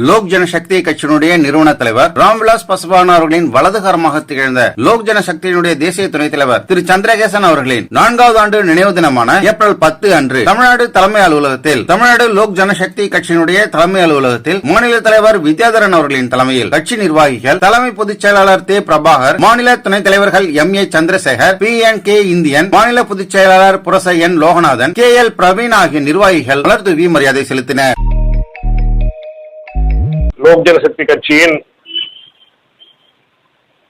லோக் ஜனசக்தி கட்சியினுடைய நிறுவன தலைவர் ராம்விலாஸ் பஸ்வான் அவர்களின் வலதுகரமாக திகழ்ந்த லோக் ஜனசக்தியினுடைய தேசிய துணைத் தலைவர் திரு சந்திரகேசன் அவர்களின் நான்காவது ஆண்டு நினைவு தினமான ஏப்ரல் பத்து அன்று தமிழ்நாடு தலைமை அலுவலகத்தில் தமிழ்நாடு லோக் ஜனசக்தி கட்சியினுடைய தலைமை அலுவலகத்தில் மாநில தலைவர் வித்யாதரன் அவர்களின் தலைமையில் கட்சி நிர்வாகிகள் தலைமை பொதுச் செயலாளர் தே பிரபாகர் மாநில துணைத் தலைவர்கள் M A Chandrasekar P N K Indian மாநில பொதுச் செயலாளர் புரச N Loganathan K L Praveen ஆகிய நிர்வாகிகள் மலர் தூவி மரியாதை செலுத்தினர். லோக் ஜனசக்தி கட்சியின்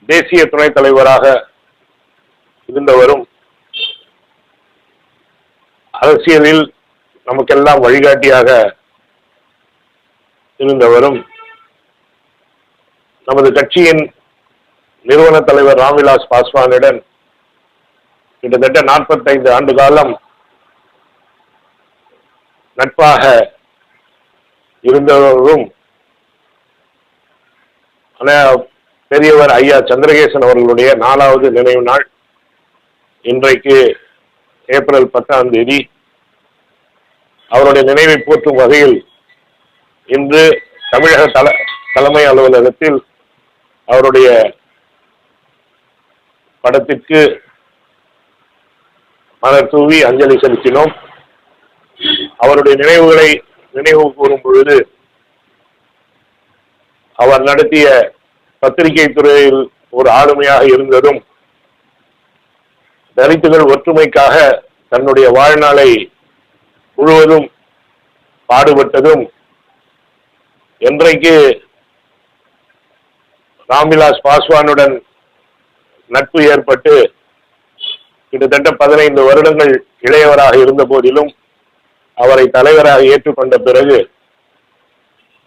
தேசிய துணைத் தலைவராக இருந்தவரும் அரசியலில் நமக்கெல்லாம் வழிகாட்டியாக இருந்தவரும் நமது கட்சியின் நிறுவன தலைவர் ராம்விலாஸ் பாஸ்வானுடன் கிட்டத்தட்ட நாற்பத்தைந்து ஆண்டு காலம் நட்பாக இருந்தவரும் பெரியவர் ஐயா சந்திரகேசன் அவர்களுடைய நாலாவது நினைவு நாள் இன்றைக்கு ஏப்ரல் பத்தாம் தேதி. அவருடைய நினைவை போற்றும் வகையில் இன்று தமிழக தல தலைமை அலுவலகத்தில் அவருடைய படத்திற்கு மலர் தூவி அஞ்சலி செலுத்தினோம். அவருடைய நினைவுகளை நினைவு கூறும் பொழுது அவர் நடத்திய பத்திரிகை துறையில் ஒரு ஆளுமையாக இருந்ததும் தலித்துகள் ஒற்றுமைக்காக தன்னுடைய வாழ்நாளை முழுவதும் பாடுபட்டதும் என்றைக்கு ராம்விலாஸ் பாஸ்வானுடன் நட்பு ஏற்பட்டு கிட்டத்தட்ட பதினைந்து வருடங்கள் இளையவராக இருந்த போதிலும் அவரை தலைவராக ஏற்றுக்கொண்ட பிறகு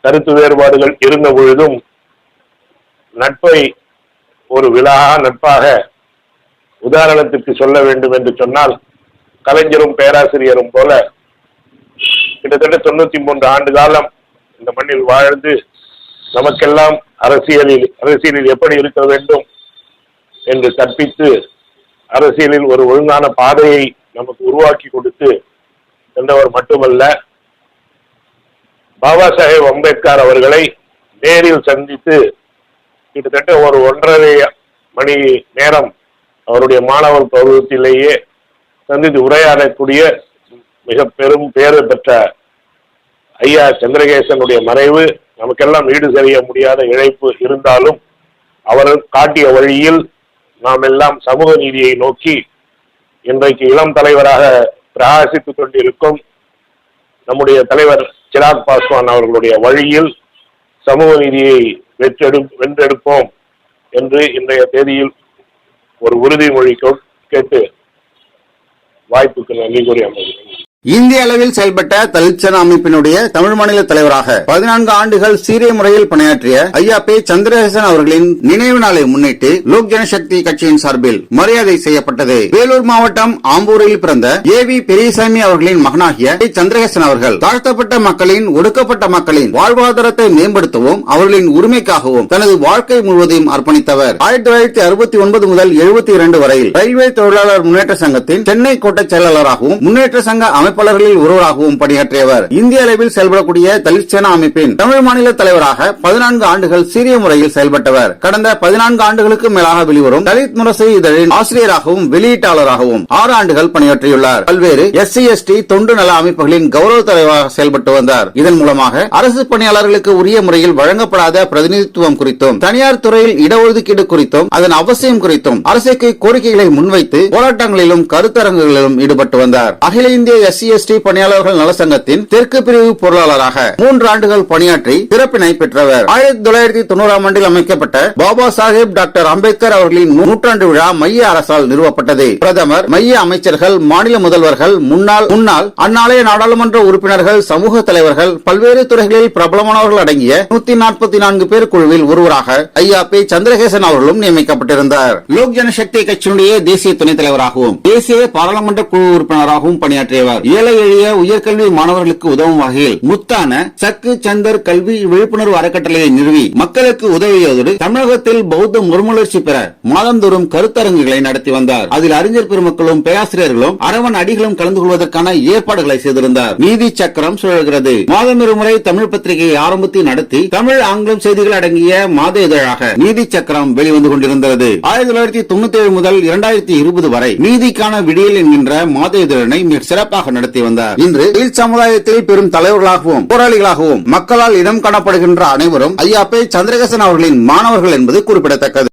கருத்து வேறுபாடுகள் இருந்த பொழுதும் நட்பை ஒரு விழா நட்பாக உதாரணத்திற்கு சொல்ல வேண்டும் என்று சொன்னால் கலைஞரும் பேராசிரியரும் போல கிட்டத்தட்ட தொண்ணூத்தி மூன்று ஆண்டு காலம் இந்த மண்ணில் வாழ்ந்து நமக்கெல்லாம் அரசியலில் அரசியலில் எப்படி இருக்க வேண்டும் என்று கற்பித்து அரசியலில் ஒரு ஒழுங்கான பாதையை நமக்கு உருவாக்கி கொடுத்து சென்றவர் மட்டுமல்ல பாபா சாஹேப் அம்பேத்கர் அவர்களை நேரில் சந்தித்து கிட்டத்தட்ட ஒரு ஒன்றரை மணி நேரம் அவருடைய மாணவர் பருவத்திலேயே சந்தித்து உரையாடக்கூடிய மிக பெரும் பேறு பெற்ற ஐயா சந்திரகேசனுடைய மறைவு நமக்கெல்லாம் ஈடு செய்ய முடியாத இழைப்பு இருந்தாலும் அவர் காட்டிய வழியில் நாம் எல்லாம் சமூக நீதியை நோக்கி இன்றைக்கு இளம் தலைவராக பிரகாசித்துக் கொண்டிருக்கும் நம்முடைய தலைவர் சிராக் பாஸ்வான் அவர்களுடைய வழியில் சமூக நீதியை வெற்றெடு வென்றெடுப்போம் என்று இன்றைய தேதியில் ஒரு உறுதிமொழி கேட்டு வாய்ப்புக்கு நன்றி கூறி அமைகிறேன். இந்திய அளவில் செயல்பட்ட தலித்சன அமைப்பினுடைய தமிழ் மாநில தலைவராக பதினான்கு ஆண்டுகள் சீரிய முறையில் பணியாற்றிய ஐயா பே சந்திரசேகரன் அவர்களின் நினைவு நாளை முன்னிட்டு லோக் ஜனசக்தி கட்சியின் சார்பில் மரியாதை செய்யப்பட்டது. வேலூர் மாவட்டம் ஆம்பூரில் பிறந்த ஏ வி பெரியசாமி அவர்களின் மகனாகிய பே சந்திரசேகரன் அவர்கள் தாழ்த்தப்பட்ட மக்களின் ஒடுக்கப்பட்ட மக்களின் வாழ்வாதாரத்தை மேம்படுத்தவும் அவர்களின் உரிமைக்காகவும் தனது வாழ்க்கை முழுவதையும் அர்ப்பணித்தவர். ஆயிரத்தி தொள்ளாயிரத்தி அறுபத்தி ஒன்பது முதல் எழுபத்தி இரண்டு வரையில் ரயில்வே தொழிலாளர் முன்னேற்ற சங்கத்தின் சென்னை கோட்டை செயலாளராகவும் முன்னேற்ற சங்க அமைப்பு அமைப்பாளர்களில் ஒருவராகவும் பணியாற்றியவர். இந்திய அளவில் செயல்படக்கூடிய தலித் சேனா அமைப்பின் தமிழ் மாநில தலைவராக பதினான்கு ஆண்டுகள் சீரிய முறையில் செயல்பட்டவர். கடந்த பதினான்கு ஆண்டுகளுக்கு மேலாக வெளிவரும் தலித் முரசு இதழின் ஆசிரியராகவும் வெளியீட்டாளராகவும் ஆறு ஆண்டுகள் பணியாற்றியுள்ளார். பல்வேறு எஸ்சி எஸ்டி தொண்டு நல அமைப்புகளின் கௌரவ தலைவராக செயல்பட்டு வந்தார். இதன் மூலமாக அரசு பணியாளர்களுக்கு உரிய முறையில் வழங்கப்படாத பிரதிநிதித்துவம் குறித்தும் தனியார் துறையில் இடஒதுக்கீடு குறித்தும் அதன் அவசியம் குறித்தும் அரசுக்கு கோரிக்கைகளை முன்வைத்து போராட்டங்களிலும் கருத்தரங்குகளிலும் ஈடுபட்டு வந்தார். அகில இந்திய எஸ் எஸ்சி எஸ்டி பணியாளர்கள் நலசங்கத்தின் தெற்கு பிரிவு பொருளாளராக மூன்று ஆண்டுகள் பணியாற்றி சிறப்பினை பெற்றவர். ஆயிரத்தி தொள்ளாயிரத்தி தொண்ணூறாம் ஆண்டில் அமைக்கப்பட்ட பாபா சாஹேப் டாக்டர் அம்பேத்கர் அவர்களின் நூற்றாண்டு விழா மைய அரசால் நிறுவப்பட்டது. பிரதமர் மைய அமைச்சர்கள் மாநில முதல்வர்கள் முன்னாள் முன்னாள் அந்நாளைய நாடாளுமன்ற உறுப்பினர்கள் சமூக தலைவர்கள் பல்வேறு துறைகளில் பிரபலமானவர்கள் அடங்கிய நூத்தி நாற்பத்தி நான்கு பேர் குழுவில் ஒருவராக ஐயா பி. சந்திரகேசன் அவர்களும் நியமிக்கப்பட்டிருந்தார். லோக் ஜனசக்தி கட்சியினுடைய தேசிய துணைத் தலைவராகவும் தேசிய பாராளுமன்ற குழு உறுப்பினராகவும் பணியாற்றியவர். ஏழை எளிய உயர்கல்வி மாணவர்களுக்கு உதவும் வகையில் முத்தான சக்கு சந்தர் கல்வி விழிப்புணர்வு அறக்கட்டளையை நிறுவி மக்களுக்கு உதவியதோடு தமிழகத்தில் பௌத்த மறுமலர்ச்சி பெற மாதந்தோறும் கருத்தரங்குகளை நடத்தி வந்தார். அதில் அறிஞர் பெருமக்களும் பேராசிரியர்களும் அரவன் அடிகளும் கலந்து கொள்வதற்கான ஏற்பாடுகளை செய்திருந்தார். நீதி சக்கரம் சுழல்கிறது. மாதம் இருமுறை தமிழ் பத்திரிகையை ஆரம்பித்து நடத்தி தமிழ் ஆங்கிலம் செய்திகள் அடங்கிய மாத இதழாக நீதி சக்கரம் வெளிவந்து கொண்டிருந்தது. ஆயிரத்தி தொள்ளாயிரத்தி தொண்ணூத்தி ஏழு முதல் இரண்டாயிரத்தி இருபது வரை நீதிக்கான விடியல் என்கின்ற மாத இதழனை மிக சிறப்பாக நடத்தி வந்தார். இன்று தொழில் சமுதாயத்தில் பெரும் தலைவர்களாகவும் போராளிகளாகவும் மக்களால் இனம் காணப்படுகின்ற அனைவரும் ஐயா பே சந்திரகேசன் அவர்களின் மாணவர்கள் என்பது குறிப்பிடத்தக்கது.